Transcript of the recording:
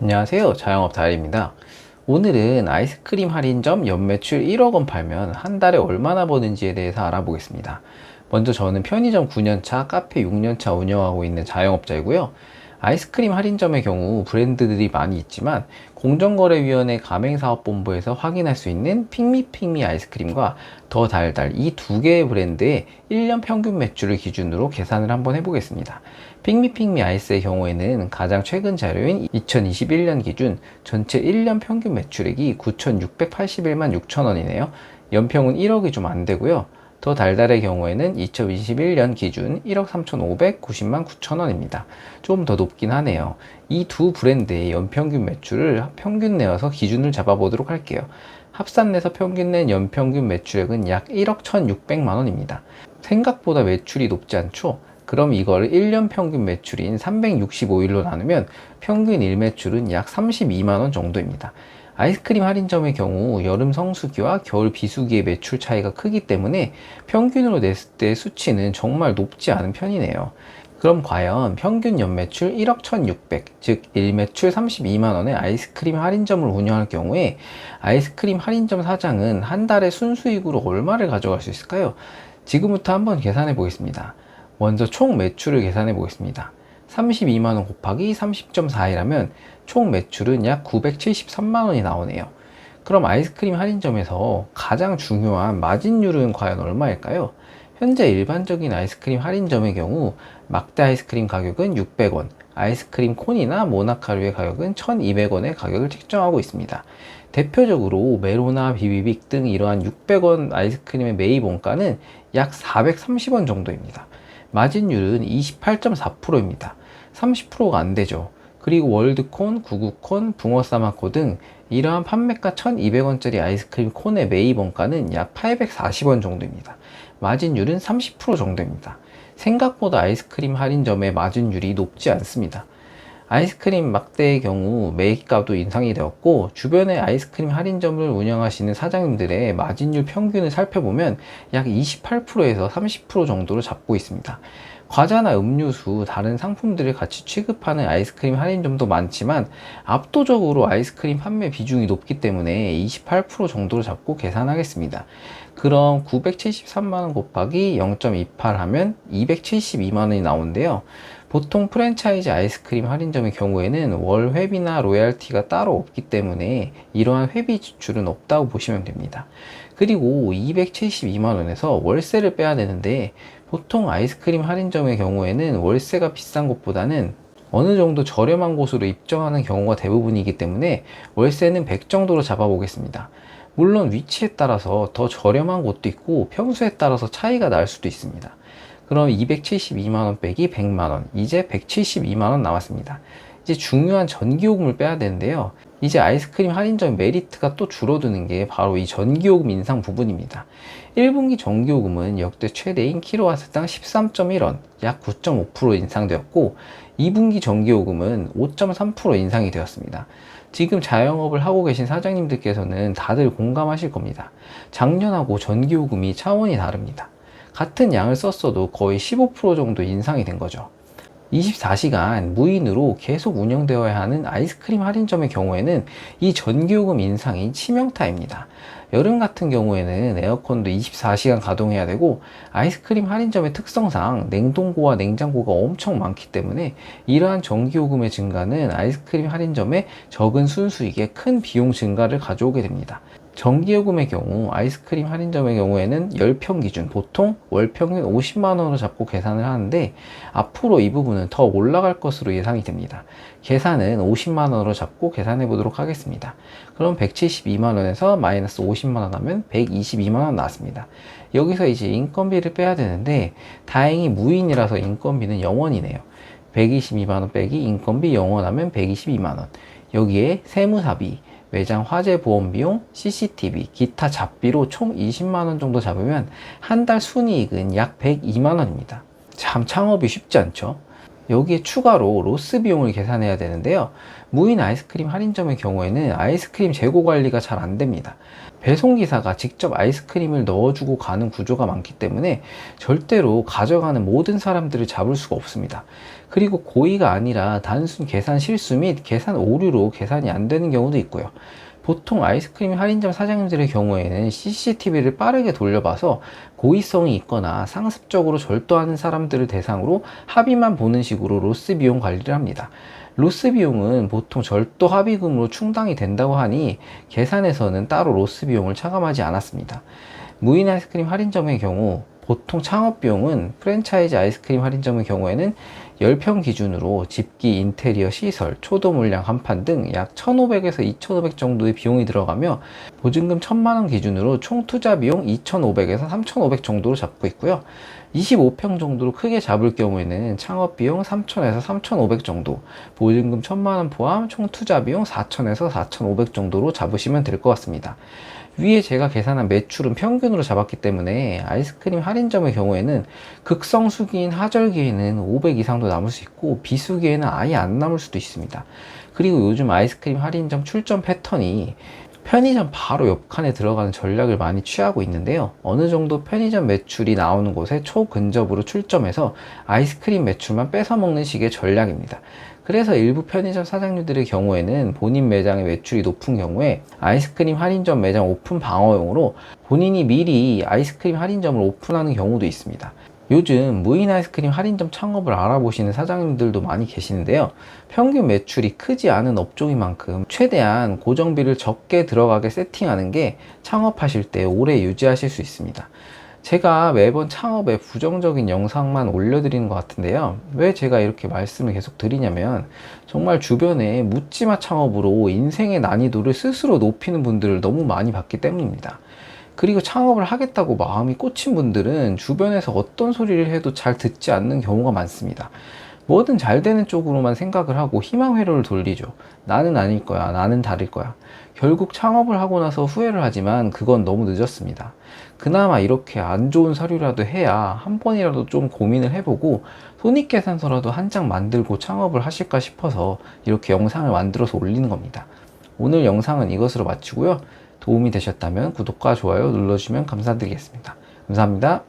안녕하세요. 자영업 다일입니다. 오늘은 아이스크림 할인점 연매출 1억 원 팔면 한 달에 얼마나 버는지에 대해서 알아보겠습니다. 먼저 저는 편의점 9년차, 카페 6년차 운영하고 있는 자영업자이고요. 아이스크림 할인점의 경우 브랜드들이 많이 있지만 공정거래위원회 가맹사업본부에서 확인할 수 있는 핑미핑미 아이스크림과 더 달달 이 두 개의 브랜드의 1년 평균 매출을 기준으로 계산을 한번 해보겠습니다. 핑미핑미 아이스의 경우에는 가장 최근 자료인 2021년 기준 전체 1년 평균 매출액이 9,681만 6천 원이네요. 연평은 1억이 좀 안 되고요. 더 달달의 경우에는 2021년 기준 1억 3,590만 9천 원입니다. 좀 더 높긴 하네요. 이 두 브랜드의 연평균 매출을 평균 내어서 기준을 잡아보도록 할게요. 합산 내서 평균 낸 연평균 매출액은 약 1억 1,600만 원입니다. 생각보다 매출이 높지 않죠? 그럼 이걸 1년 평균 매출인 365일로 나누면 평균 일매출은 약 32만 원 정도입니다. 아이스크림 할인점의 경우 여름 성수기와 겨울 비수기의 매출 차이가 크기 때문에 평균으로 냈을 때 수치는 정말 높지 않은 편이네요. 그럼 과연 평균 연매출 1억 1600, 즉 일매출 32만 원의 아이스크림 할인점을 운영할 경우에 아이스크림 할인점 사장은 한 달에 순수익으로 얼마를 가져갈 수 있을까요? 지금부터 한번 계산해 보겠습니다. 먼저 총 매출을 계산해 보겠습니다. 32만원 곱하기 30.4이라면 총 매출은 약 973만 원이 나오네요. 그럼 아이스크림 할인점에서 가장 중요한 마진율은 과연 얼마일까요? 현재 일반적인 아이스크림 할인점의 경우 막대 아이스크림 가격은 600원, 아이스크림 콘이나 모나카류의 가격은 1200원의 가격을 책정하고 있습니다. 대표적으로 메로나 비비빅 등 이러한 600원 아이스크림의 매입 원가는 약 430원 정도입니다. 마진율은 28.4%입니다. 30%가 안 되죠. 그리고 월드콘, 구구콘, 붕어사마코 등 이러한 판매가 1200원짜리 아이스크림 콘의 매입 원가는 약 840원 정도입니다. 마진율은 30% 정도입니다. 생각보다 아이스크림 할인점의 마진율이 높지 않습니다. 아이스크림 막대의 경우 매입가도 인상이 되었고 주변의 아이스크림 할인점을 운영하시는 사장님들의 마진율 평균을 살펴보면 약 28%에서 30% 정도로 잡고 있습니다. 과자나 음료수, 다른 상품들을 같이 취급하는 아이스크림 할인점도 많지만 압도적으로 아이스크림 판매 비중이 높기 때문에 28% 정도로 잡고 계산하겠습니다. 그럼 973만원 곱하기 0.28 하면 272만원이 나오는데요. 보통 프랜차이즈 아이스크림 할인점의 경우에는 월 회비나 로얄티가 따로 없기 때문에 이러한 회비 지출은 없다고 보시면 됩니다. 그리고 272만원에서 월세를 빼야 되는데 보통 아이스크림 할인점의 경우에는 월세가 비싼 곳보다는 어느 정도 저렴한 곳으로 입점하는 경우가 대부분이기 때문에 월세는 100 정도로 잡아보겠습니다. 물론 위치에 따라서 더 저렴한 곳도 있고 평수에 따라서 차이가 날 수도 있습니다. 그럼 272만원 빼기 100만원, 이제 172만원 나왔습니다. 이제 중요한 전기요금을 빼야 되는데요. 이제 아이스크림 할인점 메리트가 또 줄어드는 게 바로 이 전기요금 인상 부분입니다. 1분기 전기요금은 역대 최대인 킬로와트당 13.1원, 약 9.5% 인상되었고, 2분기 전기요금은 5.3% 인상이 되었습니다. 지금 자영업을 하고 계신 사장님들께서는 다들 공감하실 겁니다. 작년하고 전기요금이 차원이 다릅니다. 같은 양을 썼어도 거의 15% 정도 인상이 된 거죠. 24시간 무인으로 계속 운영되어야 하는 아이스크림 할인점의 경우에는 이 전기요금 인상이 치명타입니다. 여름 같은 경우에는 에어컨도 24시간 가동해야 되고 아이스크림 할인점의 특성상 냉동고와 냉장고가 엄청 많기 때문에 이러한 전기요금의 증가는 아이스크림 할인점의 적은 순수익에 큰 비용 증가를 가져오게 됩니다. 전기요금의 경우 아이스크림 할인점의 경우에는 10평 기준 보통 월 평균 50만원으로 잡고 계산을 하는데 앞으로 이 부분은 더 올라갈 것으로 예상이 됩니다. 계산은 50만원으로 잡고 계산해 보도록 하겠습니다. 그럼 172만원에서 마이너스 50만원 하면 122만원 나왔습니다. 여기서 이제 인건비를 빼야 되는데 다행히 무인이라서 인건비는 0원이네요. 122만원 빼기 인건비 0원 하면 122만원. 여기에 세무사비, 매장 화재 보험 비용, CCTV, 기타 잡비로 총 20만 원 정도 잡으면 한 달 순이익은 약 102만 원입니다. 참 창업이 쉽지 않죠? 여기에 추가로 로스 비용을 계산해야 되는데요. 무인 아이스크림 할인점의 경우에는 아이스크림 재고 관리가 잘 안 됩니다. 배송기사가 직접 아이스크림을 넣어주고 가는 구조가 많기 때문에 절대로 가져가는 모든 사람들을 잡을 수가 없습니다. 그리고 고의가 아니라 단순 계산 실수 및 계산 오류로 계산이 안 되는 경우도 있고요. 보통 아이스크림 할인점 사장님들의 경우에는 CCTV를 빠르게 돌려봐서 고의성이 있거나 상습적으로 절도하는 사람들을 대상으로 합의만 보는 식으로 로스 비용 관리를 합니다. 로스 비용은 보통 절도 합의금으로 충당이 된다고 하니 계산에서는 따로 로스 비용을 차감하지 않았습니다. 무인 아이스크림 할인점의 경우 보통 창업 비용은 프랜차이즈 아이스크림 할인점의 경우에는 10평 기준으로 집기, 인테리어, 시설, 초도 물량, 간판 등 약 1,500에서 2,500 정도의 비용이 들어가며 보증금 1,000만 원 기준으로 총 투자 비용 2,500에서 3,500 정도로 잡고 있고요. 25평 정도로 크게 잡을 경우에는 창업 비용 3,000에서 3,500 정도, 보증금 1,000만원 포함 총 투자 비용 4,000에서 4,500 정도로 잡으시면 될 것 같습니다. 위에 제가 계산한 매출은 평균으로 잡았기 때문에 아이스크림 할인점의 경우에는 극성수기인 하절기에는 500 이상도 남을 수 있고 비수기에는 아예 안 남을 수도 있습니다. 그리고 요즘 아이스크림 할인점 출점 패턴이 편의점 바로 옆 칸에 들어가는 전략을 많이 취하고 있는데요. 어느 정도 편의점 매출이 나오는 곳에 초근접으로 출점해서 아이스크림 매출만 뺏어 먹는 식의 전략입니다. 그래서 일부 편의점 사장님들의 경우에는 본인 매장의 매출이 높은 경우에 아이스크림 할인점 매장 오픈 방어용으로 본인이 미리 아이스크림 할인점을 오픈하는 경우도 있습니다. 요즘 무인 아이스크림 할인점 창업을 알아보시는 사장님들도 많이 계시는데요. 평균 매출이 크지 않은 업종인 만큼 최대한 고정비를 적게 들어가게 세팅하는 게 창업하실 때 오래 유지하실 수 있습니다. 제가 매번 창업에 부정적인 영상만 올려드리는 것 같은데요. 왜 제가 이렇게 말씀을 계속 드리냐면 정말 주변에 묻지마 창업으로 인생의 난이도를 스스로 높이는 분들을 너무 많이 봤기 때문입니다. 그리고 창업을 하겠다고 마음이 꽂힌 분들은 주변에서 어떤 소리를 해도 잘 듣지 않는 경우가 많습니다. 뭐든 잘 되는 쪽으로만 생각을 하고 희망 회로를 돌리죠. 나는 아닐 거야. 나는 다를 거야. 결국 창업을 하고 나서 후회를 하지만 그건 너무 늦었습니다. 그나마 이렇게 안 좋은 서류라도 해야 한 번이라도 좀 고민을 해보고 손익계산서라도 한 장 만들고 창업을 하실까 싶어서 이렇게 영상을 만들어서 올리는 겁니다. 오늘 영상은 이것으로 마치고요. 도움이 되셨다면 구독과 좋아요 눌러주시면 감사드리겠습니다. 감사합니다.